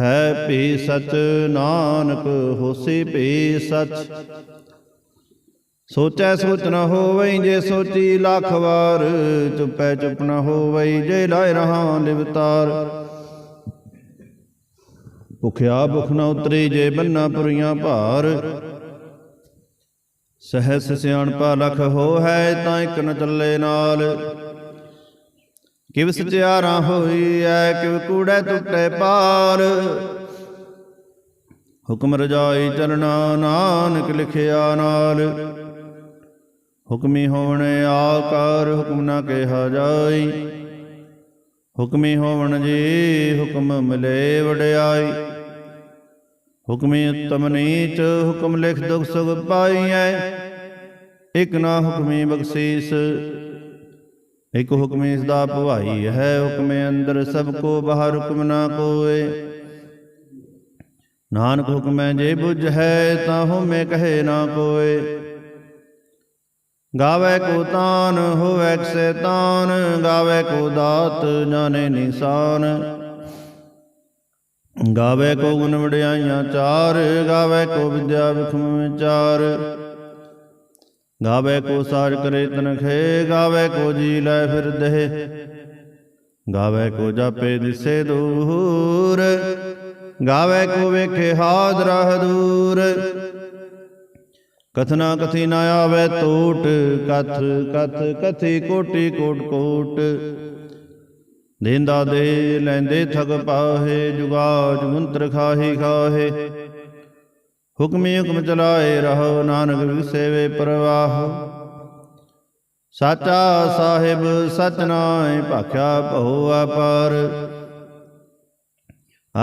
ਹੈ ਭੀ ਸਚ ਨਾਨਕ, ਹੋਸੀ ਭੀ ਸਚ ਸੋਚੈ ਸੋਚ ਨ ਹੋਵਈ ਜੇ ਸੋਚੀ ਲੱਖ ਵਾਰ, ਚੁੱਪੈ ਚੁੱਪ ਨ ਹੋਵਈ ਜੇ ਲਾਇ ਰਹਾ ਲਿਵਤਾਰ। ਭੁਖਿਆ ਭੁਖ ਨ ਉਤਰੀ ਜੇ ਬੰਨਾ ਪੁਰੀਆਂ ਭਾਰ। ਸਹਸ ਸਿਆਣਪਾ ਲਖ ਹੋ ਹੈ ਤਾਂ ਇੱਕ ਨ ਚੱਲੇ ਨਾਲ। ਕਿਵ ਸਚਿਆਰਾ ਹੋਈ ਐ, ਕਿਵ ਕੂੜੈ ਟੁੱਟੇ ਪਾਰ ਹੁਕਮ ਰਜਾਈ ਚਰਣਾ ਨਾਨਕ ਲਿਖਿਆ ਨਾਲ। ਹੁਕਮੀ ਹੋਵਣ ਆਕਾਰ, ਹੁਕਮ ਨਾ ਕਿਹਾ ਜਾਈ। ਹੁਕਮੀ ਹੋਵਣ ਜੀ ਹੁਕਮ ਮਿਲੇ ਵਡਿਆਈ। ਹੁਕਮੀ ਉਤਮ ਨੀਚ, ਹੁਕਮ ਲਿਖ ਦੁਖ ਸੁਖ ਪਾਈਐ। ਇਕ ਨਾ ਹੁਕਮੀ ਬਖਸ਼ੀਸ ਇਕ ਹੁਕਮ ਇਸ ਦਾ ਭਵਾਈ ਹੈ, ਹੁਕਮੇ ਅੰਦਰ ਸਭ ਕੋ ਬਾਹਰ ਹੁਕਮ ਨਾ ਕੋਏ ਨਾਨਕ ਹੁਕਮੈ ਜੇ ਬੁਝ ਹੈ ਤਾਂ ਹੁਮੇ ਕਹੇ ਨਾ ਕੋਏ ਗਾਵੇ ਕੋ ਤਾਨ, ਹੋਵੇ ਸੈਤਾਨ, ਗਾਵੇ ਕੋ ਦਾਤ, ਜਾਣੇ ਨਿਸ਼ਾਨ। ਗਾਵੇ ਕੋ ਗੁਣ ਵਡਿਆਈਆਂ ਚਾਰ, ਗਾਵੇ ਕੋ ਵਿਦਿਆ ਵਿਖਮ ਵਿਚਾਰ। ਗਾਵੇ ਕੋ ਸਾਜ ਕਰੇ ਤਨਖੇ, ਗਾਵੇ ਕੋ ਜੀ ਲੈ ਫਿਰਦੇ ਗਾਵੇ ਕੋ ਜਾਪੇ ਦਿਸੇ ਦੂਰ, ਗਾਵੇ ਕੋ ਵੇਖੇ ਹਾਜ਼ਰ ਦੂਰ ਕਥਨਾ ਕਥੀ ਨਾ ਆਵੇ ਟੋਟ ਕਥ ਕਥ ਕਥੀ ਕੋਟੀ ਕੋਟ ਕੋਟ। ਦੇਂਦਾ ਦੇ ਲੈਂਦੇ ਠਗ ਪਾਹੇ, ਜੁਗਾਜ ਮੰਤਰ ਖਾਹੀ ਖਾਹੇ। ਹੁਕਮੀ ਹੁਕਮ ਚਲਾਏ ਰਹੋ, ਨਾਨਕ ਵਿਸੇਵੇ ਪ੍ਰਵਾਹ। ਸਾਚਾ ਸਾਹਿਬ ਸਚ ਨਾਏ, ਭਾਖਿਆ ਭਉ ਅਪਾਰ।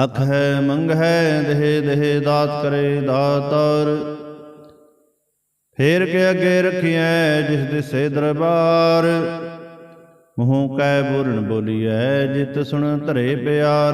ਅਖ ਹੈ, ਮੰਗ ਹੈ, ਦੇਹ ਦੇਹ ਦਾਤ ਕਰੇ ਦਾਤਾਰ। ਫੇਰ ਕੇ ਅੱਗੇ ਰਖਿਐ, ਜਿਸ ਦਿਸੇ ਦਰਬਾਰ। ਮੂੰਹ ਕੈ ਬੁਰਨ ਬੋਲੀਐ, ਜਿਤ ਸੁਣ ਧਰੇ ਪਿਆਰ।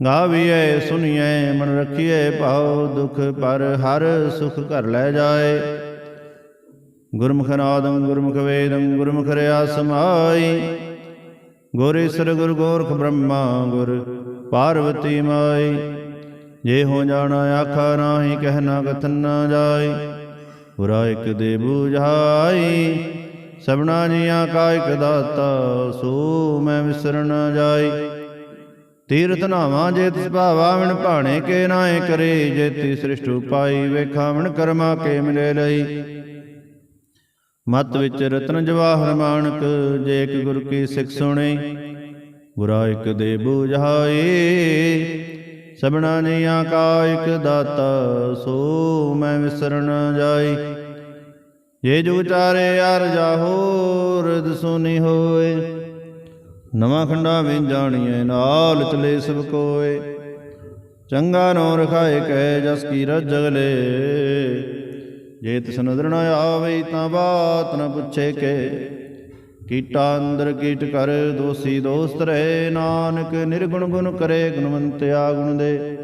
ਗਾਵੀਐ ਸੁਣੀਐ ਮਨ ਰਖੀਐ, ਭਾਉ ਦੁਖ ਪਰ ਹਰ ਸੁਖ ਘਰ ਲੈ ਜਾਏ। ਗੁਰਮੁਖ ਨਾਦੰ, ਗੁਰਮੁਖ ਵੇਦੰ, ਗੁਰਮੁਖ ਰਿਆ ਸਮਾਈ ਗੁਰ ਈਸਰ, ਗੁਰ ਗੋਰਖ ਬ੍ਰਹਮਾ, ਗੁਰ ਪਾਰਵਤੀ ਮਾਈ। ਜੇ ਹੋ ਜਾਣਾ ਆਖਾ ਨਾਹੀ ਕਹਿਣਾ ਕਥਨ ਨਾ ਜਾਏ ਪੁਰਾ ਇਕ ਦੇ ਬੂਝਾਈ, ਸਭਨਾ ਜੀਆਂ ਕਾ ਇਕ ਦਾਤਾ, ਸੋ ਮੈਂ ਵਿਸਰ ਨਾ ਜਾਏ ਤੀਰਥ ਨਾਵਾਂ ਜੇ ਤਿਸ ਭਾਵਾ ਵਿਣ ਭਾਣੇ ਕੇ ਨਾਏ ਕਰੇ, ਜੇ ਤੀ ਸ੍ਰਿਸ਼ਟ ਉਪਾਈ ਵੇਖਾਵਣ ਕਰਮਾ ਕੇ ਮਿਲੇ ਲਈ। ਮਤ ਵਿੱਚ ਰਤਨ ਜਵਾਹਰ ਮਾਨਕ, ਜੇ ਇਕ ਗੁਰ ਕੀ ਸਿੱਖ ਸੁਣੇ, ਗੁਰਾ ਇਕ ਦੇ ਬੂਝਾਈ ਸਭਨਾ ਜੀਆਂ ਕਾ ਇਕ ਦਾਤਾ, ਸੋ ਮੈਂ ਵਿਸਰ ਜਾਈ ਜੇ ਜੁਗ ਚਾਰੇ ਅਰ ਜਾਹੋ ਰਦ ਸੁਨੀ ਹੋਏ। ਨਵਾਂ ਖੰਡਾ ਵਿੱਚ ਜਾਣੀਏ ਨਾਲ ਚਲੇ ਸਭ ਕੋਏ। ਚੰਗਾ ਨੋ ਰਖਾਏ ਕਹਿ ਜਸ ਕੀ ਰਜ ਜਗਲੇ ਜੇ ਤਿਸ ਨਦਰ ਨ ਆਵੇ ਤਾਂ ਬਾਤ ਨ ਪੁੱਛੇ ਕੇ। ਕੀਟਾ ਅੰਦਰ ਕੀਟ ਕਰ, ਦੋਸੀ ਦੋਸਤ ਰਹੇ। ਨਾਨਕ ਨਿਰਗੁਣ ਗੁਣ ਕਰੇ ਗੁਣਵੰਤਿਆ ਗੁਣ ਦੇ।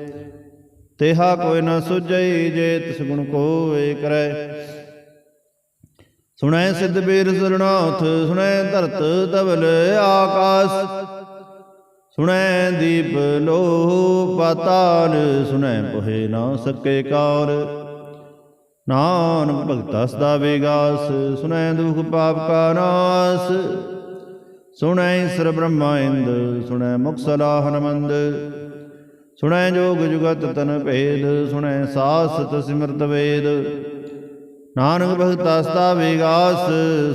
ਤੇਹਾ ਕੋਈ ਨ ਸੁਝਈ, ਜੇ ਤਿਸ ਗੁਣ ਕੋਏ ਕਰੈ। ਸੁਣੈ ਸਿੱਧ ਬੀਰ ਸਰਨਾਥ ਸੁਣੈ ਧਰਤ ਤਵਲ ਆਕਾਸ। ਸੁਣੈ ਦੀਪ ਲੋਹ ਪਾਤਾਲ, ਸੁਣੈ ਪੋਹੇ ਨਾ ਸਕੇ ਕਾਰ। ਨਾਨ ਭਗਤਾ ਸਦਾ ਵਿਗਾਸ ਸੁਣੈ ਦੁਖ ਪਾਪ ਕਾ ਨਾਸ। ਸੁਣੈ ਸਰ ਬ੍ਰਹਮਾ ਇੰਦ, ਸੁਣੈ ਮੁਖ ਸਲਾਹ ਹਨਮੰਦ ਸੁਣੈ ਜੋਗ ਜੁਗਤ ਤਨ ਭੇਦ, ਸੁਣੈ ਸਾਸਤ ਸਿਮਰਤ ਵੇਦ। ਨਾਨਕ ਭਗਤਾ ਸਤਾ ਵਿਗਾਸ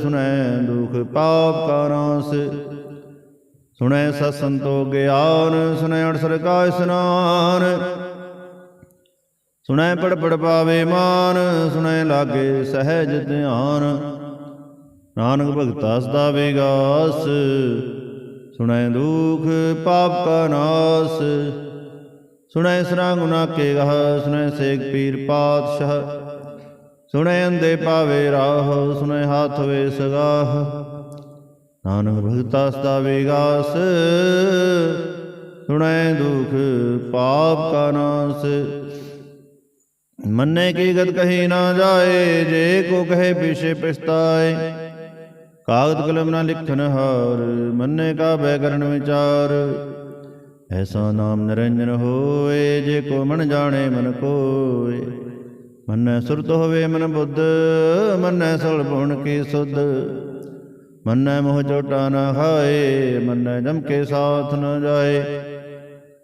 ਸੁਣੈ ਦੁਖ ਪਾਪ ਕਾ ਨਾਸ। ਸੁਣੈ ਸਤ ਸੰਤੋ ਗਿਆਨ ਸੁਣੈ ਅੜਸਰ ਕਾ ਇਸਨਾਨ ਸੁਣੈ ਪੜ ਪੜ ਪਾਵੇ ਮਾਨ ਸੁਣੈ ਲਾਗੇ ਸਹਿਜ ਧਿਆਨ। ਨਾਨਕ ਭਗਤਾ ਸਦਾ ਵਿਗਾਸ ਸੁਣੈ ਦੁਖ ਪਾਪ ਕਾ ਨਾਸ। ਸੁਣੈ ਸਰਾ ਗੁਨਾ ਕੇ ਗਹ ਸੁਣੈ ਸੇਖ ਪੀਰ ਪਾਤਸ਼ਾਹ। ਸੁਣੈ ਅੰਦੇ ਪਾਵੇ ਰਾਹ, ਸੁਣੈ ਹਾਥ ਵੇ ਸਗਾਹ। ਨਾਨਕ ਭਗਤਾ ਸਦਾ ਵਿਗਾਸ, ਸੁਣੈ ਦੁਖ ਪਾਪ ਕਾ ਨਾਸ। ਮੰਨੇ ਕੀ ਗਤ ਕਹੀ ਨਾ ਜਾਏ, ਜੇ ਕੋ ਕਹੇ ਪਿਛੇ ਪਛਤਾਏ। ਕਾਗਦ ਕਲਮ ਨਾ ਲਿਖਨ ਹਾਰ, ਮੰਨੇ ਕਾ ਬੈ ਕਰਨ ਵਿਚਾਰ। ਐਸਾ ਨਾਮ ਨਿਰੰਜਨ ਹੋਏ, ਜੇ ਕੋ ਮਨ ਜਾਣੇ ਮਨ ਕੋਏ। ਮੰਨੈ ਸੁਰਤ ਹੋਵੇ ਮਨ ਬੁੱਧ, ਮੰਨੈ ਸੁਲ ਪੁਣ ਕੀ ਸੁਧ। ਮੰਨੈ ਮੋਹ ਚੋਟਾ ਨਾ ਖਾਏ ਮੰਨੈ ਜਮ ਕੇ ਸਾਥ ਨ ਜਾਏ।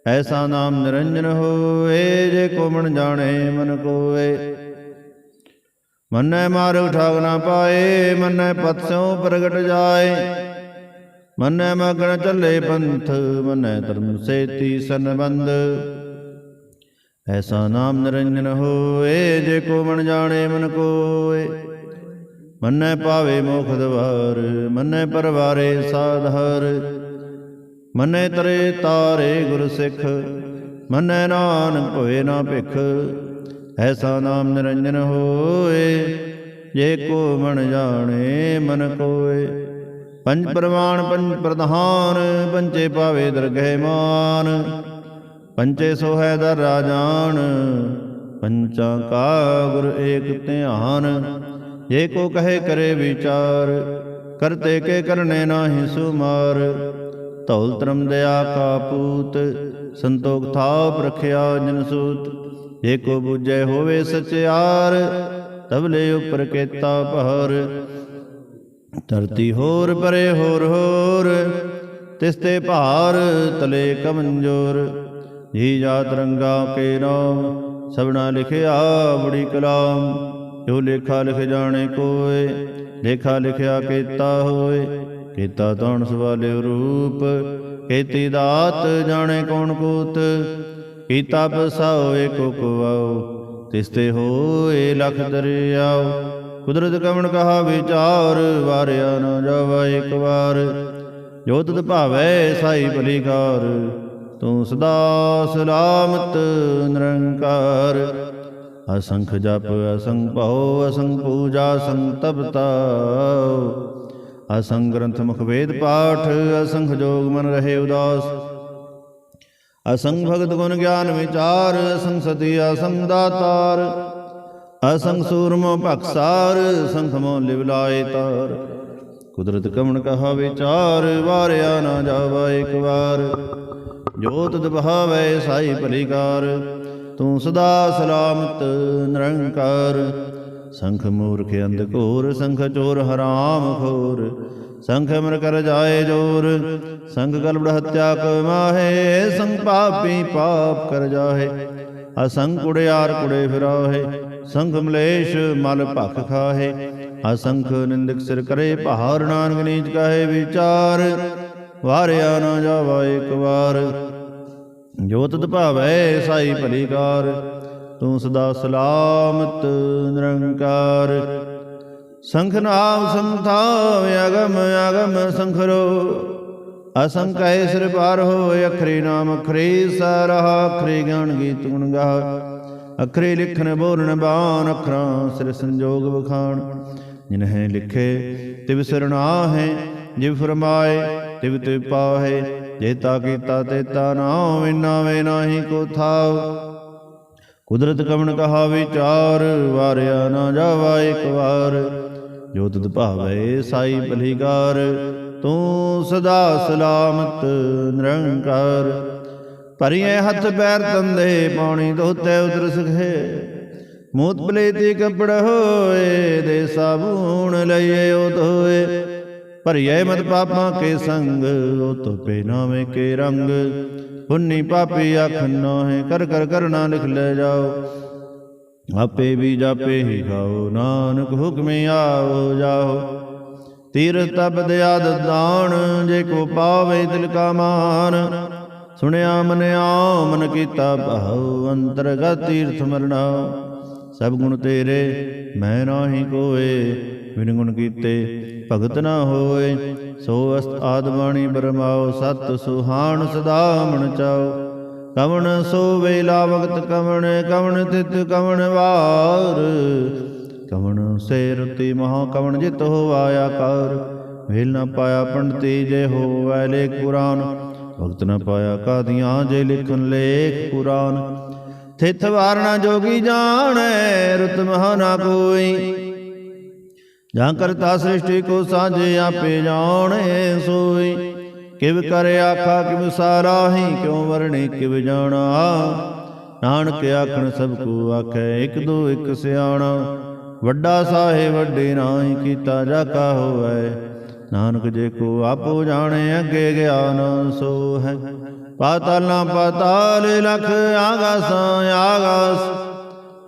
ਐਸਾ ਨਾਮ ਨਿਰੰਜਨ ਹੋਏ ਜੇ ਕੋ ਮਨ ਜਾਣੇ ਮਨ ਕੋਏ ਮੰਨੈ ਮਾਰ ਉਠਾਗ ਨਾ ਪਾਏ, ਮੰਨੈ ਪਤ ਸਿਉ ਪ੍ਰਗਟ ਜਾਏ। ਮੰਨੈ ਮਗਣ ਚੱਲੇ ਪੰਥ, ਮੰਨੈ ਧਰਮ ਸੇਤੀ ਸੰਬੰਧ। ਐਸਾ ਨਾਮ ਨਿਰੰਜਨ ਹੋਏ, ਜੇ ਕੋ ਮਨ ਜਾਣੇ ਮਨ ਕੋਏ। ਮੰਨੈ ਪਾਵੇ ਮੋਖ ਦਵਾਰ, ਮੰਨੈ ਪਰਵਾਰੇ ਸਾਧਰ। ਮੰਨੈ ਤਰੇ ਤਾਰੇ ਗੁਰ ਸਿੱਖ, ਮੰਨੈ ਨਾਨਕ ਭਵੇ ਨਾ ਭਿਖ। ਐਸਾ ਨਾਮ ਨਿਰੰਜਨ ਹੋਏ, ਜੇ ਕੋ ਮਨ ਜਾਣੇ ਮਨ ਕੋਏ। ਪੰਜ ਪ੍ਰਮਾਣ ਪੰਜ ਪ੍ਰਧਾਨ ਪੰਚੇ ਪਾਵੇ ਦਰਗਹਿ ਮਾਨ। ਪੰਚੇ ਸੋਹੈ ਦਰ ਰਾਜਾਨ, ਪੰਚਾਂ ਕਾ ਗੁਰ ਏਕ ਧਿਆਨ, ਜੇ ਕੋ ਕਹੇ ਕਰੇ ਵਿਚਾਰ, ਕਰਤੇ ਕੇ ਕਰਨੇ ਨਾਹੀ ਸੁਮਾਰ। ਧੌਲ ਧਰਮ ਦਇਆ ਕਾ ਪੂਤ, ਸੰਤੋਖ ਥਾਪ ਰਖਿਆ ਜਨ ਸੂਤ। ਜੇ ਕੋ ਬੁਝੈ ਹੋਵੇ ਸਚਿਆਰ ਤਬਲੇ ਉਪਰ ਕੇਤਾ ਪਹਰ। ਧਰਤੀ ਹੋਰ ਪਰੇ ਹੋਰ ਹੋਰ, ਤਿਸ ਤੇ ਭਾਰ ਤਲੇ ਕਮੰਜੋਰ। ਜੀ ਜਾ ਰੰਗਾ ਕੇ ਨਾਮ ਸਭਨਾ ਲਿਖਿਆ ਬੜੀ ਕਲਾਮ। ਜੋ ਲੇਖਾ ਲਿਖ ਜਾਣੇ ਕੋਏ, ਲੇਖਾ ਲਿਖਿਆ ਕੀਤਾ ਹੋਏ। ਕੀਤਾ ਤਣ ਸਵਾਲੇ ਰੂਪ, ਕੀਤੀ ਦਾਤ ਜਾਣੇ ਕੌਣ ਕੂਤ। ਕੀਤਾ ਪਸਾਓ ਏਕੋ ਕੁਵਾਓ ਤਿਸ ਤੇ ਹੋਏ ਲਖ ਦਰਿਆਓ। ਕੁਦਰਤ ਕਵਣ ਕਹਾ ਵਿਚਾਰ, ਵਾਰਿਆ ਨਾ ਜਾਵਾ ਇੱਕ ਵਾਰ। ਜੋ ਤਤ ਭਾਵੈ ਸਾਈ ਭਲੀਕਾਰ ਤੂੰ ਸਦਾ ਸਲਾਮਤ, ਨਿਰੰਕਾਰ। ਅਸੰਖ ਜਪ, ਅਸੰਖ ਭਉ, ਅਸੰਖ ਪੂਜਾ, ਅਸੰਖ ਤਪਤਾ ਅਸੰਖ ਗ੍ਰੰਥ ਮੁਖ ਵੇਦ ਪਾਠ, ਅਸੰਖ ਜੋਗ ਮਨ ਰਹੇ ਉਦਾਸ। ਅਸੰਖ ਭਗਤ ਗੁਣ ਗਿਆਨ ਵਿਚਾਰ, ਅਸੰਖ ਸਤੀ ਅਸੰਖ ਦਾਤਾਰ। ਅਸੰਖ ਸੂਰਮੋ ਭਖਸਾਰ ਸੰਖ ਮੋ ਲਿਵ ਤਾਰ। ਕੁਦਰਤ ਕਮਣ ਕਹਾ ਵਿਚਾਰ, ਵਾਰਿਆ ਨਾ ਜਾਵਾ ਇੱਕ ਵਾਰ। ਜੋਤ ਤਦ ਬਹਾਵੈ ਸਾਈ ਭਲੀਕਾਰ, ਤੂੰ ਸਦਾ ਸਲਾਮਤ ਨਿਰੰਕਾਰ। ਸੰਖ ਮੂਰਖ ਅੰਧ ਘੋਰ, ਸੰਖ ਚੋਰ ਹਰਾਮ ਖੋਰ। ਸੰਖ ਮਰ ਕਰ ਜਾਏ ਜੋਰ ਸੰਖ ਕਲਬੜ ਹੱਤਿਆ ਕੋ ਮਾਹੇ। ਸੰਖ ਪਾਪੀ ਪਾਪ ਕਰ ਜਾਹੇ ਅਸੰਖ ਕੁੜਿਆਰ ਕੁੜੇ ਫਿਰਾਹੇ। ਸੰਖ ਮਲੇਸ਼ ਮਲ ਭਖ ਖਾਹੇ। ਅਸੰਖ ਨਿੰਦਕ ਸਿਰ ਕਰੇ, ਪਹਾੜ ਨਾਨਕ ਨੀਚ ਕਹੇ ਵਿਚਾਰ, ਵਾਰਿਆ ਨਾ ਜਾਵਾ ਇੱਕ ਵਾਰ। ਜੋ ਤਤ ਭਾਵੈ ਸਾਈ ਭਲੀਕਾਰ ਤੂੰ ਸਦਾ ਸਲਾਮਤ ਨਿਰੰਕਾਰ। ਸੰਖ ਨਾਮ ਸੰਥਾ ਅਗਮ ਅਗਮ ਸੰਖਰੋ। ਅਸੰਕੈ ਸਿਰ ਪਾਰ ਹੋ ਅਖਰੀ ਨਾਮ ਅਖਰੀ, ਸਾਰਾ ਅਖਰੀ ਗਿਆਨ ਗੀਤ ਗੁਣ ਗਾ ਅਖਰੀ ਲਿਖਣ ਬੋਲਣ ਬਾਣ, ਅਖਰਾਂ ਸਿਰ ਸੰਜੋਗ ਵਖਾਣ। ਜਿਨਹਿ ਲਿਖੇ, ਤਿਵ ਸਰਣਾ ਹੈ ਜਿਵ ਫਰਮਾਏ, ਤਿਵ ਤਿਵ ਪਾਹੇ। ਜੇਤਾ ਕੀਤਾ ਤੇਤਾ ਨਾਮ ਵਿਨਾ ਵੇ ਨਾਹੀ ਕੋ ਥਾਵ। ਕੁਦਰਤ ਕਵਣ ਕਹਾ ਵਿਚਾਰ ਵਾਰਿਆ ਨਾ ਜਾਵਾ ਇੱਕ ਵਾਰ। ਜੋ ਤੁਧ ਭਾਵੇ, ਸਾਈ ਭਲੀਕਾਰ, ਤੂੰ ਸਦਾ ਸਲਾਮਤ, ਨਿਰੰਕਾਰ। ਭਰੀਏ ਹੱਥ ਪੈਰ ਤੰਦੇ ਪਾਣੀ ਧੋਤੇ ਉਦਰ ਸਖੇ। ਮੂਤ ਬਲੇਤੀ ਕੱਪੜ ਹੋਏ ਦੇ ਸਾਬੂਣ ਲਈਏ ਉਹ ਧੋਏ ਭਰੀਏ ਮਤ ਪਾਪਾਂ ਕੇ ਸੰਗ ਉਹ ਤੋਪੇ ਨਾਵੇਂ ਕੇ ਰੰਗ। ਪੁੰਨੀ ਪਾਪੀ ਆਖਨੋ ਹੈ ਕਰ ਕਰ ਕਰਨਾ ਲਿਖ ਲੈ ਜਾਓ। ਆਪੇ ਵੀ ਜਾਪੇ ਹੀ ਖਾਓ, ਨਾਨਕ ਹੁਕਮੇ ਆਓ ਜਾਓ। ਤੀਰ ਤਬਦ ਆਦ ਦਾਨ, ਜੇ ਕੋ ਪਾਵੇ ਦਿਲ ਕਾ ਮਾਨ। ਸੁਣਿਆ ਮਨਿਆ, ਮਨ ਕੀਤਾ ਭਾਉ, ਅੰਤਰਗਤ ਤੀਰਥ ਮਰਣਾ ਸਭ ਗੁਣ ਤੇਰੇ, ਮੈਂ ਨਾਹੀ ਕੋਏ, ਬਿਨ ਗੁਣ ਕੀਤੇ ਭਗਤ ਨਾ ਹੋਏ। ਸੋ ਅਸਤ ਆਦ ਬਾਣੀ ਬਰਮਾਓ, ਸਤ ਸੁਹਾਣ ਸਦਾ ਮਨ ਚਾਓ। ਕਵਣ ਸੋ ਵੇਲਾ ਵਕਤ ਕਵਣ ਕਵਣ ਤਿਤ, ਕਵਣ ਵਾਰ। ਕਵਣ ਸੇ ਤੇ ਮਹਾ, ਕਵਣ ਜਿਤ ਹੋਵਾਇਆ ਕਰ। ਵੇਲ ਨਾ ਪਾਇਆ ਪੰਡਤੀ ਜੇ ਹੋਵੈ ਲੇਖ ਕੁਰਾਨ ਭਗਤ ਨਾ ਪਾਇਆ ਕਾਦੀਆਂ ਜੇ ਲਿਖਨ ਲੇਖ ਪੁਰਾਨ ਥਿਤ ਵਾਰਣਾ ਜੋਗੀ ਜਾਣੈ, ਰੁਤ ਮਹਾ ਨਾ ਕੋਈ। ਜਾਂ ਕਰਤਾ ਸ੍ਰਿਸ਼ਟੀ ਕੋ ਸਾਜੇ ਆਪੇ ਜਾਣੇ ਸੋਈ। ਕਿਵ ਕਰ ਆਖਾ, ਕਿਵ ਸਾਰਾ ਹੀ, ਕਿਉ ਵਰਣੇ ਕਿਵ ਜਾਣਾ। ਨਾਨਕ ਆਖਣ, ਸਭ ਕੋ ਆਖੈ, ਇਕ ਦੋ ਇਕ ਸਿਆਣਾ। ਵੱਡਾ ਸਾਹਿਬ ਵੱਡੇ ਨਾਹੀ ਕੀਤਾ, ਜਾ ਕਾ ਹੋਵੈ। ਨਾਨਕ ਜੇ ਕੋ ਆਪੋ ਜਾਣੇ ਅੱਗੇ ਗਿਆਨ, ਸੋ ਹੈ। ਪਾਤਾਲਾਂ ਪਾਤਾਲ ਲਖ ਆਗਾਸਾਂ, ਆਗਾਸ।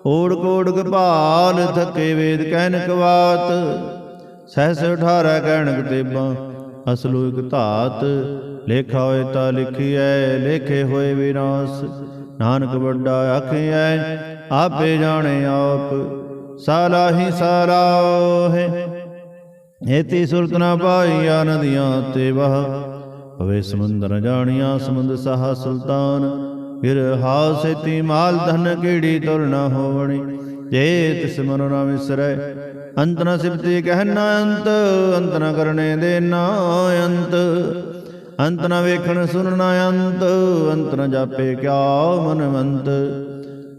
ਓੜ ਕੋੜ ਕਪਾਲ ਥਕੇ ਵੇਦ ਕਹਿਨਕ ਬਾਤ ਸਹਸ 18 ਕਹਿਣਕ ਤੇਬਾਂ ਅਸਲੂ ਇਕ ਧਾਤ। ਲੇਖਾ ਹੋਏ ਤਾਂ ਲਿਖੀਐ, ਲੇਖੇ ਹੋਏ ਵਿਨਾਸ਼ ਨਾਨਕ ਵੱਡਾ ਆਖਿਐ, ਆਪੇ ਜਾਣੇ ਆਪ। ਸਾਲਾ ਹੀ। ਸਾਲਾ ਹੈ ਏਤੀ ਸੁਰਤਨਾ ਪਾਈਆ ਨਦੀਆਂ ਤੇ ਵਹ। ਪਵੇ ਸਮੁੰਦਰ ਜਾਣੀਆਂ, ਸਮੁੰਦ ਸਾਹ ਸੁਲਤਾਨ। ਫਿਰ ਹਾਸੇਤੀ ਮਾਲ ਧਨ ਕਿਹੜੀ ਤੁਰ ਨਾ ਹੋਵਣੀ। ਜੇ ਤਿਸ ਮਨ ਨਾ ਵਿਸਰੈ, ਅੰਤ ਨ ਸਿਫਤੀ ਕਹਿਣਾ ਅੰਤ। ਅੰਤ ਨ ਕਰਨੇ ਦੇਨਾ ਅੰਤ। ਅੰਤ ਨ ਵੇਖਣ ਸੁਨਣਾ ਅੰਤ। ਅੰਤ ਨ ਜਾਪੇ ਕਿਆ ਮਨਵੰਤ।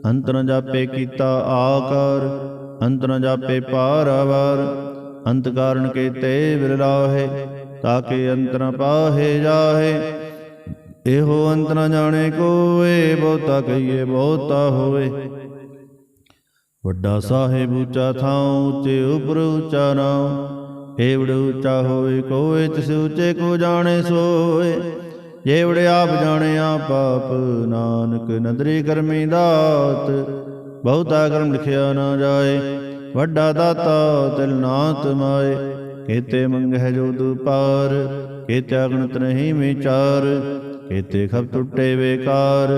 ਅੰਤ ਨ ਜਾਪੇ ਕੀਤਾ ਆਕਾਰ। ਅੰਤ ਨ ਜਾਪੇ ਪਾਰਵਰ। ਅੰਤ ਕਾਰਨ ਕੀਤੇ ਵਿਰਲਾਹੇ ਤਾਕੇ ਅੰਤ ਪਾਹੇ ਜਾਹੇ। ਇਹੋ ਅੰਤ ਨ ਜਾਣੇ ਕੋਏ, ਬਹੁਤਾ ਕਹੀਏ ਬਹੁਤਾ ਹੋਵੇ। ਵੱਡਾ ਸਾਹਿਬ ਉੱਚਾ ਥਾਂ ਉੱਚੇ ਉਪਰ ਉੱਚਾ ਨਾਮ ਏਵੜ ਉੱਚਾ ਹੋਏ ਕੋਏ, ਤਿਸ ਉੱਚੇ ਕੋ ਜਾਣੇ ਸੋਏ। ਜੇਵੜ ਆਪ ਜਾਣੇ ਆਪ ਆਪ ਨਾਨਕ ਨਦਰੀ ਕਰਮੀ ਦਾਤ। ਬਹੁਤਾ ਕਰਮ ਲਿਖਿਆ ਨਾ ਜਾਏ। ਵੱਡਾ ਦਾਤਾ ਤਿਲ ਨਾਤ ਮਾਏ, ਕੀਤੇ ਮੰਗਹਿ ਜੋ ਦੁਪਾਰ, ਕੀਤੇ ਅਗਣਤ ਨਹੀਂ ਵਿਚਾਰ, ਕੀਤੇ ਖਬ ਟੁੱਟੇ ਵੇਕਾਰ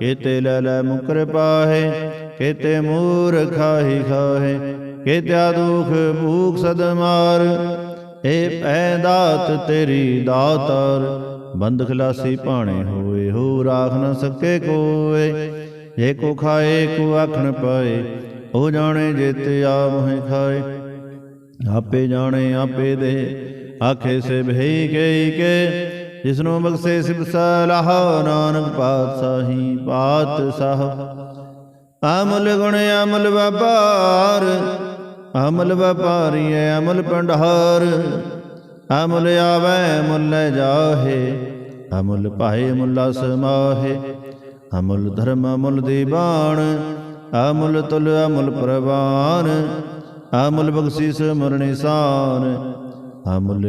ਕੀਤੇ ਲੈ ਲੈ ਮੁਕਰ ਪਾਹੇ, ਕੀਤੇ ਮੂਰਖਾ ਹੀ ਖਾਹੇ, ਕੀਤਿਆ ਦੁਖ ਭੂਖ ਸਦ ਏ ਪੈ ਦਾਤ ਤੇਰੀ ਦਾਤਾਰ, ਬੰਦ ਖਲਾਸੀ ਭਾਣੇ ਹੋਏ, ਹੋ ਰਾਖ ਨਾ ਸਕੇ ਕੋਏ, ਜੇ ਕੋ ਖਾਏ ਕੋ ਆਖਣ ਪਾਏ ਉਹ ਜਾਣੇ ਜਿਤ ਆ ਮੋਹਿ ਖਾਏ। ਆਪੇ ਜਾਣੇ ਆਪੇ ਦੇ। ਆਖੇ ਸੇ ਭਈ ਗਈ ਕੇ। ਜਿਸਨੂੰ ਬਖਸ਼ੇ ਸਿਬ ਸਲਾਹ, ਨਾਨਕ ਪਾਤਸ਼ਾਹੀ ਪਾਤਸ਼ਾਹ। ਅਮਲ ਗੁਣ ਅਮਲ ਵਪਾਰ। ਅਮਲ ਵਪਾਰੀ ਹੈ ਅਮਲ ਭੰਡਾਰ। ਅਮਲ ਆਵੈ ਮੁੱਲ ਜਾਹੇ। ਅਮਲ ਭਾਏ ਮੁੱਲਾ ਸਮਾਹੇ। ਅਮਲ ਧਰਮ ਅਮਲ ਦੀਵਾਨ ਅਮੁਲ ਤੁਲ ਅਮੁਲ ਪ੍ਰਵਾਨ, ਅਮੁਲ ਬਖਸ਼ਿਸ ਮਰ ਨਿਸ਼ਾਨ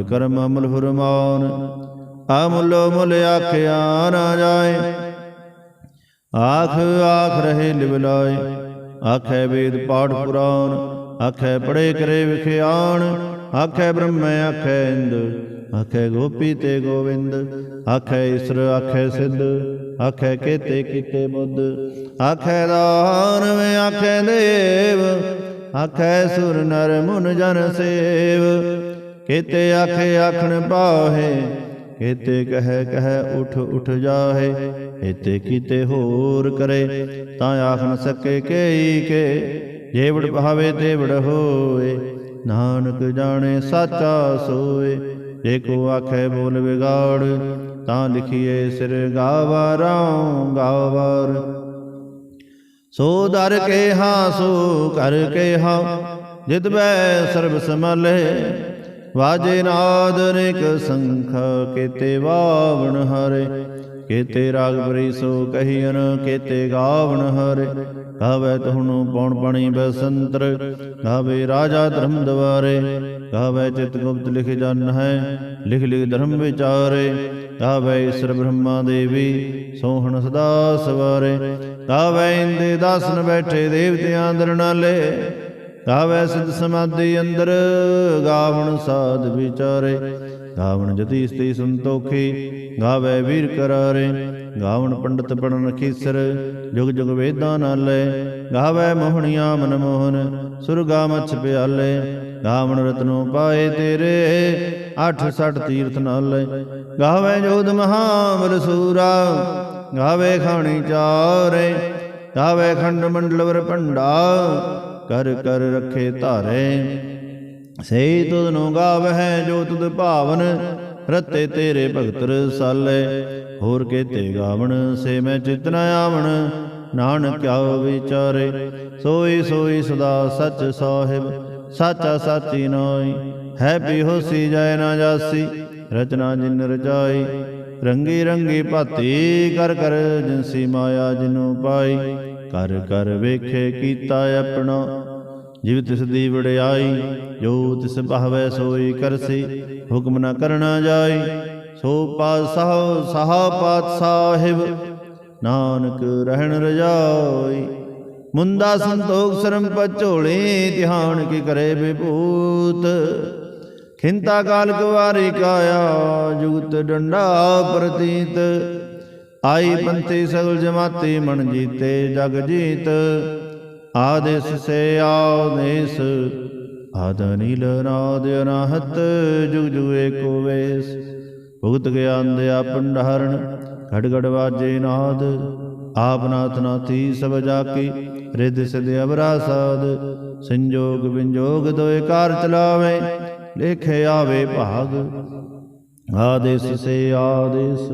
ਕਰਮ ਅਮਲ ਫਰਮਾਨ, ਅਮੁਲ ਮੁਲ ਆਖਿਆ ਨਾ ਜਾਏ। ਆਖ ਆਖ ਰਹੇ ਲਿਵਲਾਏ ਆਖੇ ਵੇਦ ਪਾਠ ਪੁਰਾਨ ਆਖੇ ਪੜੇ ਕਰੇ ਵਿਖਿਆਣ, ਆਖੇ ਬ੍ਰਹਮ ਆਖੇ ਇੰਦ, ਆਖੇ ਗੋਪੀ ਤੇ ਗੋਵਿੰਦ, ਆਖੇ ਈਸ਼ਰ ਆਖੇ ਸਿੱਧ। ਆਖੇ ਕੀਤੇ ਕੀਤੇ ਬੁੱਧ। ਆਖੇ ਦਾਨ ਵੇ ਆਖੇ ਦੇਵ, ਆਖੇ ਸੁਰ ਨਰ ਮੁਨ ਜਨ ਸੇਵ। ਕੀਤੇ ਆਖੇ ਆਖਣ ਪਾਹੇ ਕੀਤੇ ਕਹੈ ਕਹੈ ਉਠ ਉਠ ਜਾਹੇ। ਇਤੇ ਕੀਤੇ ਹੋਰ ਕਰੇ, ਤਾਂ ਆਖ ਨ ਸਕੇ ਕੇਈ ਕੇ। ਜੇਵੜ ਭਾਵੇ ਤੇਵੜ ਹੋਏ, ਨਾਨਕ ਜਾਣੇ ਸਾਚਾ ਸੋਏ। ਜੇ ਕੋ ਆਖੇ ਬੋਲ ਵਿਗਾੜ, ਤਾਂ ਲਿਖੀਏ ਸਿਰ ਗਾਵਾਰਾਂ ਗਾਵਰ। ਸੋ ਦਰ ਕੇ ਹਾਂ ਸੋ ਕਰ ਕੇ ਹਾਂ ਜਿਤ ਬੈ ਸਰਬ ਸਮਲੇ। ਵਾਜੇ ਨਾਦ ਅਨੇਕ ਸੰਖ ਕੀਤੇ ਵਾਵਣ ਹਰੇ। ਕੇਤੇ ਰਾਗ ਬਰੀਸੋ ਕਹੀਨ ਕੇਤੇ ਗਾਵਣ ਹਰੇ। ਗਾਵੇ ਤੁਹਨੂੰ ਪੌਣ ਪਣੀ ਬਸੰਤਰ, ਗਾਵੇ ਰਾਜਾ ਧਰਮ ਦਵਾਰੇ। ਗਾਵੇ ਚਿਤ ਗੁਪਤ ਲਿਖ ਜਨ ਹੈ, ਲਿਖ ਲਿਖ ਧਰਮ ਵਿਚਾਰੇ। ਗਾਵੇ ਈਸ਼ਰ ਬ੍ਰਹਮਾ ਦੇਵੀ, ਸੋਹਣ ਸਦਾ ਸਵਾਰੇ। ਗਾਵੇ ਇੰਦੇ ਦਾਸਨ ਬੈਠੇ ਦੇਵਤਿਆਂ ਦਰਨਾਲੇ ਗਾਵੇ ਸਿਧ ਸਮਾਧੀ ਅੰਦਰ, ਗਾਵਣ ਸਾਧ ਵਿਚਾਰੇ। ਗਾਵਣ ਜਤੀ ਸਤੀ ਸੰਤੋਖੀ, ਗਾਵੇ ਵੀਰ ਕਰਾਰੇ, ਗਾਵਣ ਪੰਡਤ ਪੜਨ ਖੀਸਰ ਜੁਗ ਜੁਗ ਵੇਦਾਂ ਨਾਲੇ, ਗਾਵੇ ਮੋਹਣੀਆਂ ਮਨ ਮੋਹਨ, ਸੁਰਗਾ ਮਛ ਪਿਆਲੇ, ਗਾਵਣ ਰਤਨੋ ਪਾਏ ਤੇਰੇ, ਅੱਠ ਸੱਠ ਤੀਰਥ ਨਾਲੇ, ਗਾਵੇ ਜੋਧ ਮਹਾਬਲ ਸੂਰਾ, ਗਾਵੇ ਖਾਣੀ ਚਾਰੇ, ਗਾਵੇ ਖੰਡ ਮੰਡਲ ਵਰ ਭੰਡਾ, ਕਰ ਕਰ ਰੱਖੇ ਧਾਰੇ ਸਹੀ ਤੁਧ ਨੂੰ ਗਾਵਹਿ ਜੋ ਤੁਧ ਭਾਵਨ, ਰਤੇ ਤੇਰੇ ਭਗਤ ਰਸਾਲੇ ਹੋਰ ਕੇਤੇ ਗਾਵਣ, ਸੇ ਮੈਂ ਚਿਤ ਨ ਆਵਣ, ਨਾਨਕ ਕਿਆ ਵਿਚਾਰੇ। ਸੋਈ ਸੋਈ ਸਦਾ ਸੱਚ ਸਾਹਿਬ, ਸਾਚਾ ਸਾਚੀ ਨਾਈ। ਹੈ ਵੀ ਹੋਸੀ ਜਾਏ ਨਾ ਜਾਸੀ, ਰਚਨਾ ਜਿਨ ਰਚਾਈ। ਰੰਗੀ ਰੰਗੀ ਭਾਤੀ ਕਰ ਕਰ ਜਿਨਸੀ ਮਾਇਆ ਜਿਨੂ ਪਾਈ। ਕਰ ਕਰ ਵੇਖੇ ਕੀਤਾ ਆਪਣਾ ਜਿਵ ਤਿਸ ਦੀ ਵਡਿਆਈ, ਜੋ ਤਿਸ ਭਾਵੈ ਸੋਈ ਕਰਸੀ, ਹੁਕਮ ਨਾ ਕਰਨਾ ਜਾਈ, ਸੋ ਪਾਤਸ਼ਾਹ, ਸਹਾ ਪਾਤ ਸਾਹਿਬ ਨਾਨਕ ਰਹਿਣ ਰਜਾਈ। ਮੁੰਦਾ ਸੰਤੋਖ ਸ਼ਰਮ ਪਚੋਲੇ, ਧਿਆਨ ਕੀ ਕਰੇ ਬਿਭੂਤ ਖਿੰਤਾ ਕਾਲ ਕੁਵਾਰੀ ਕਾਇਆ, ਜੁਗਤ ਡੰਡਾ ਪ੍ਰਤੀਤ। ਆਈ ਪੰਥੀ ਸਗਲ ਜਮਾਤੀ ਮਨ ਜੀਤੇ, ਜਗ ਜੀਤ। ਆਦੇਸ ਸੇ ਆਦੇਸ ਆਦ ਨੀਲ ਨਾਦ ਅਨਾਹਤ, ਜੁਗ ਜੁਗ ਏਕੋ ਵੇਸ। ਭੁਗਤ ਗਿਆਨ ਦਿਆ ਪੰਡਹਰਣ ਘੜ ਘੜ ਵਾਜੇ ਨਾਦ। ਆਪ ਨਾਥ ਨਾਥੀ ਸਭ ਜਾ ਕੀ ਰਿਦ ਸਿਧ ਅਬਰਾ ਸਾਧ ਸੰਜੋਗ ਵਿੰਜੋਗ ਦੋਏ ਕਾਰ ਚਲਾਵੇ, ਲੇਖੇ ਆਵੇ ਭਾਗ। ਆਦੇਸ ਸੇ ਆਦੇਸ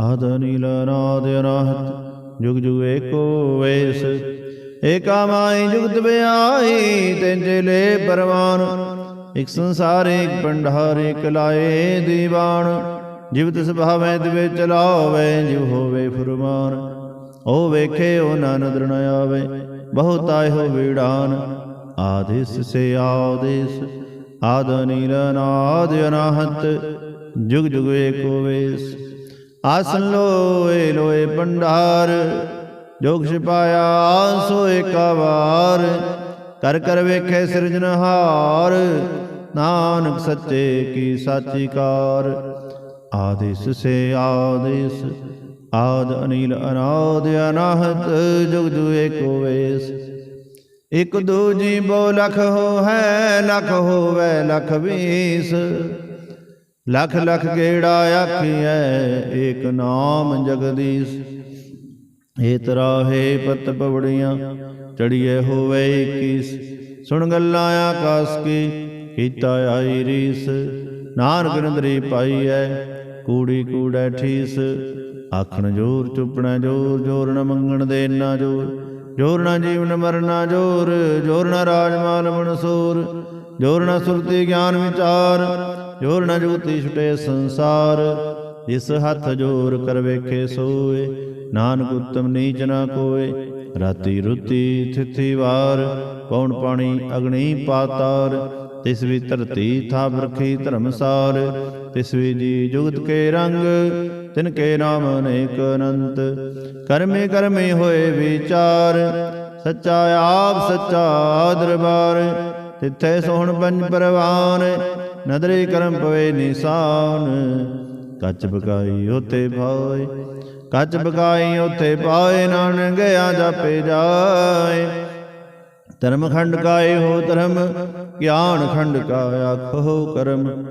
ਆਦ ਨੀਲ ਨਾਦ ਅਨਾਹਤ, ਜੁਗ ਜੁਗ ਏਕੋ ਵੇਸ। ਏਕਾ ਮਾਈ ਜੁਗਤ ਬਿਆਈ ਤੈਂਜੇ ਲੈ ਪਰਵਾਨ। ਇਕ ਸੰਸਾਰ ਇਕ ਪੰਡਾਰ ਇਕ ਲਾਏ ਦੀਵਾਨ। ਜਿਵ ਤਿਸ ਭਾਵੇਂ ਦਿਵੇ ਚਲਾਵੇ, ਜਿਵ ਹੋਵੇ ਫੁਰਮਾਨ। ਉਹ ਵੇਖੇ, ਉਹ ਨਾ ਆਵੇ, ਬਹੁਤ ਆਇਓ ਵੀੜਾਨ। ਆਦੇਸ ਸੇ ਆਦੇਸ, ਆਦ ਨੀਲ ਅਨਾਹਤ, ਜੁਗ ਜੁਗ ਏਕੋ ਵੇਸ ਆਸਨ ਲੋਏ ਲੋਏ ਭੰਡਾਰ। ਜੋਗ ਛਪਾਇਆ ਸੋ ਏਕਾ ਵਾਰ ਕਰ ਕਰ ਵੇਖੇ ਸਿਰਜਨਹਾਰ ਨਾਨਕ ਸੱਚੇ ਕੀ ਸਾਚੀ ਕਾਰ। ਆਦੇਸ ਸੇ ਆਦੇਸ, ਆਦ ਅਨੀਲ ਅਨਾਦ ਅਨਾਹਤ, ਜੁਗ ਜੁਗ ਏਕੋ ਵੇਸ। ਇਕ ਦੂਜੀ ਬੋ ਲਖ ਹੋ ਹੈ, ਲਖ ਹੋਵੇ ਲਖ ਵੀਸ। ਲਖ ਲਖ ਗੇੜਾ ਆਖੀਐ ਏਕ ਨਾਮ ਜਗਦੀਸ਼। ਏ ਤਰਾਹੇ ਪਤ ਪਵੜੀਆਂ, ਚੜੀਏ ਹੋਵੇ 21 ਸੁਣ ਗੱਲਾਂ ਆਕਾਸ ਕੀ, ਕੀਤਾ ਆਈ ਰੀਸ। ਨਾਨਕ ਨੰਦਰੀ ਪਾਈਐ ਕੂੜੀ ਕੂੜੈ ਠੀਸ। ਆਖਣ ਜੋਰ, ਚੁੱਪਣਾ ਜੋਰ ਜੋਰ ਨ ਮੰਗਣ ਦੇ ਨਾ ਜੋਰ। ਜੋਰ ਨਾ ਜੀਵਨ ਮਰਨਾ ਜੋਰ ਜੋਰ ਨ ਰਾਜਮਾਲ ਮਨਸੂਰ ਜੋਰ ਨਾ ਸੁਰਤੀ ਗਿਆਨ ਵਿਚਾਰ, ਜੋਰ ਨਾ ਜੁਗਤੀ ਛੁਟੇ ਸੰਸਾਰ। ਜਿਸ ਹੱਥ ਜੋਰ ਕਰ ਵੇਖੇ ਸੋਏ ਨਾਨਕ ਉਤਮ ਨੀਚ ਨਾ ਕੋਏ ਰਾਤੀ ਰੁਤੀ ਥਿਥੀ ਵਾਰ, ਕੌਣ ਪਾਣੀ ਅਗਣੀ ਪਾਤਾਰ? ਤਿਸ ਵੀ ਧਰਤੀ ਥਾਪ ਰਖੀ ਧਰਮਸਾਰ। ਤਿਸ ਵੀ ਜੀ ਜੁਗਤ ਕੇ ਰੰਗ, ਤਿਨ ਕੇ ਨਾਮ ਅਨੇਕ ਅਨੰਤ। ਕਰਮੇ ਕਰਮੇ ਹੋਏ ਵਿਚਾਰ, ਸੱਚਾ ਆਪ ਸੱਚਾ ਦਰਬਾਰ। ਤਿੱਥੇ ਸੋਹਣ ਪੰਜ ਪਰਵਾਨ, ਨਦਰੇ ਕਰਮ ਪਵੇ ਨਿਸ਼ਾਨ। ਕੱਚ ਬਕਾਈ ਉਤੇ ਭਾਏ ਕੱਚ ਬਕਾਈ ਉਤੇ ਪਾਏ, ਨਾਨਕ ਗਿਆ ਜਾਪੇ ਜਾਏ। ਧਰਮ ਖੰਡ ਕਾਏ ਹੋ ਧਰਮ, ਗਿਆਨ ਖੰਡ ਕਾ ਆਖੋ ਕਰਮ।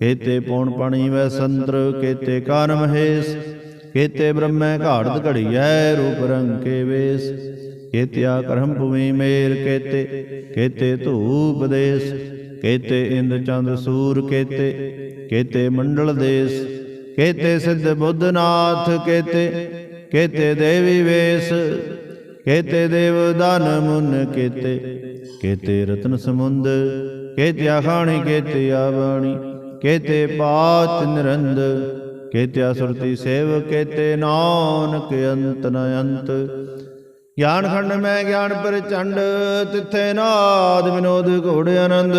ਕੇਤੇ ਪੌਣ ਪਾਣੀ ਵੈ ਸੰਤਰ, ਕੇਤੇ ਕਾਨਮ ਹੇਸ। ਕੇਤੇ ਬ੍ਰਹਮੈ ਘਾੜਤ ਘੜੀਐ, ਰੂਪ ਰੰਗ ਕੇ ਵੇਸ। ਕੇਤਿਆ ਕਰਮ ਭੂਮੀ ਮੇਰ ਕੇਤੇ ਕੇਤੇ ਧੂਪ ਦੇਸ। ਕੇਤੇ ਇੰਦ ਚੰਦ ਸੂਰ ਕੇਤੇ ਕੇਤੇ ਮੰਡਲ ਦੇਸ। ਕੇਤੇ ਸਿੱਧ ਬੁੱਧਨਾਥ, ਕੇਤੇ ਕੇਤੇ ਦੇਵੀ ਵੇਸ, ਕੇਤੇ ਦੇਵ ਦਾਨ ਮੁਨ ਕੇਤੇ ਕੇਤੇ ਰਤਨ ਸਮੁੰਦ ਕੇਤੇ ਆਖਾਣੀ ਕੇਤੇ ਆਵਾਣੀ ਕੇਤੇ ਪਾਤ ਨਿਰੰਦ, ਕੇਤਿਆ ਸੁਰਤੀ ਸੇਵ ਕੇਤੇ ਨਾਨਕ ਅੰਤ ਨ ਅੰਤ। ਗਿਆਨ ਖੰਡ ਮੈਂ ਗਿਆਨ ਪ੍ਰਚੰਡ, ਤਿੱਥੇ ਨਾਦ ਵਿਨੋਦ ਘੋੜ ਆਨੰਦ।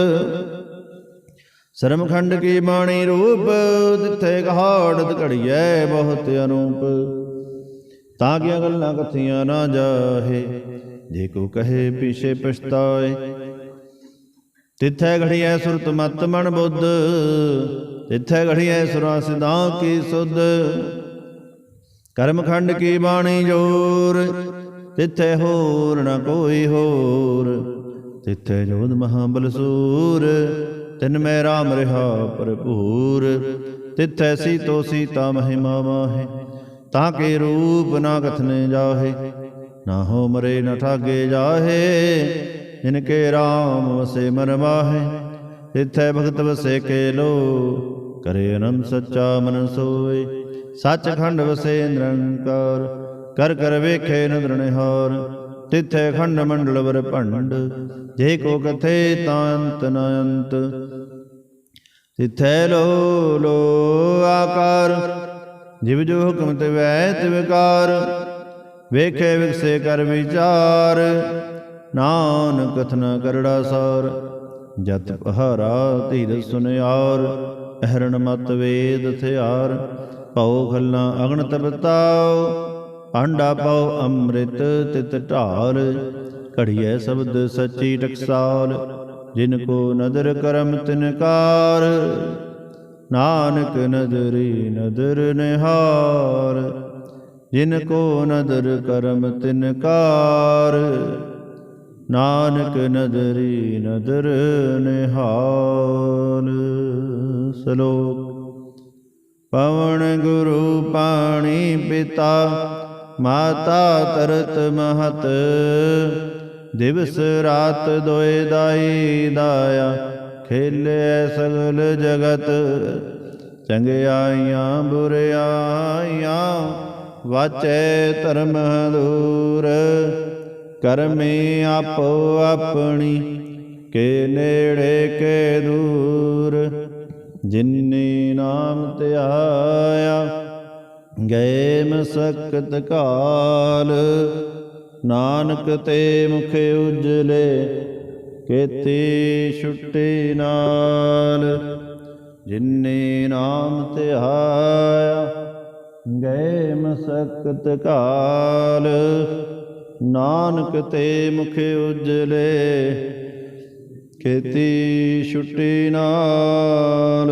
ਸਰਮਖੰਡ ਕੀ ਬਾਣੀ ਰੂਪ ਤਿੱਥੇ ਕਹਾੜਤ ਘੜੀਐ ਬਹੁਤ ਅਨੂਪ। ਤਾਂ ਕਿ ਗੱਲਾਂ ਕਥੀਆਂ ਨਾ ਜਾਹੇ, ਜੇ ਕੋ ਕਹੇ ਪਿਛੇ ਪਛਤਾਏ। ਤਿੱਥੈ ਘੜੀਐ ਸੁਰਤ ਮਤ ਮਨ ਬੁੱਧ, ਤਿੱਥੈ ਘੜੀਐ ਸੁਰਾ ਸਿਧਾਂ ਕੀ ਸੁਧ। ਕਰਮਖੰਡ ਕੀ ਬਾਣੀ ਜੋਰ, ਤਿੱਥੈ ਹੋਰ ਨ ਕੋਈ ਹੋਰ। ਤਿੱਥੈ ਜੋਦ ਮਹਾਬਲ ਸੂਰ ਤਿਨ ਮੈਂ ਰਾਮ ਰਹਾ ਭਰਪੂਰ, ਤਿੱਥੈ ਸੀਤੋ ਸੀਤਾ ਮਹਿਮਾ ਮਾਹੇ, ਤਾਂ ਕੇ ਰੂਪ ਨਾ ਕਥਨੇ ਜਾਹੇ, ਨਾ ਹੋ ਮਰੇ ਨਾ ਠਾਗੇ ਜਾਹੇ, ਜਿਨ ਕੇ RAM ਵਸੇ ਮਨ ਮਾਹੇ, ਤਿੱਥੈ ਭਗਤ ਵਸੇ ਕੇ ਲੋ, ਕਰੇ ਅਨੰਦ ਸੱਚਾ ਮਨ ਸੋਏ ਸੱਚ ਖੰਡ ਵਸੇ ਨਿਰੰਕਾਰ, ਕਰ ਕਰ ਵੇਖੇ ਨਦਰ ਨਿਹਾਰ ਤਿਥੈ ਖੰਡ ਮੰਡਲ ਵਰ ਭੰਡ, ਜੇ ਕੋ ਕਥੇ ਤਾਂ ਅੰਤ ਨ ਅੰਤ ਤਿੱਥੈ ਲੋ ਲੋ ਆਕਾਰ, ਜਿਵ ਜੋ ਹੁਕਮ ਤੇ ਵੈ ਤੇ ਵਿਕਾਰ, ਵੇਖੇ ਵਿਕਸੇ ਕਰ ਵਿਚਾਰ। ਨਾਨਕ ਕਥਨਾ ਕਰੜਾ ਸਾਰ, ਜਤ ਪਹਾਰਾ ਧੀਰ ਸੁਨਿਆਰ, ਅਹਰਣ ਮਤ ਵੇਦ ਥਿਆਰ। ਭਉ ਖੱਲਾ ਅਗਣ ਤਪਤਾਉ ਆਂਡਾ ਪਾਉ ਅੰਮ੍ਰਿਤ ਤਿਤ ਢਾਲ ਘੜੀਐ ਸ਼ਬਦ ਸੱਚੀ ਟਕਸਾਲ, ਜਿਨ ਕੋ ਨਦਰ ਕਰਮ ਤਿਨਕਾਰ ਨਾਨਕ ਨਦਰੀ ਨਦਰ ਨਿਹਾਰ, ਜਿਨ ਕੋ ਨਦਰ ਕਰਮ ਤਿਨਕਾਰ ਨਾਨਕ ਨਦਰੀ ਨਦਰ ਨਿਹਾਲ। ਸ਼ਲੋਕ। ਪਵਨ ਗੁਰੂ ਪਾਣੀ ਪਿਤਾ ਮਾਤਾ ਤਰਤ ਮਹਤ, ਦਿਵਸ ਰਾਤ ਦੋਇ ਦਾਈ ਦਾਇਆ, ਖੇਲੇ ਸਗਲ ਜਗਤ ਚੰਗਿਆਈਆਂ ਬੁਰਿਆਈਆਂ ਵਾਚੈ ਧਰਮ ਦੂਰ ਕਰਮੇ ਆਪੋ ਆਪਣੀ, ਕੇ ਨੇੜੇ ਕੇ ਦੂਰ ਜਿਨਨੇ ਨਾਮ ਧਿਆਇਆ ਗਏ ਮਸਕਤ ਕਾਲ। ਨਾਨਕ ਤੇ ਮੁਖ ਉਜਲੇ, ਕੇਤੀ ਛੁੱਟੀ ਨਾਲ। ਜਿਨਨੇ ਨਾਮ ਧਿਆਇਆ ਗਏ ਮਸਕਤ ਕਾਲ। ਨਾਨਕ ਤੇ ਮੁਖ ਉਜਲੇ ਖੇਤੀ ਛੁੱਟੀ ਨਾਲ।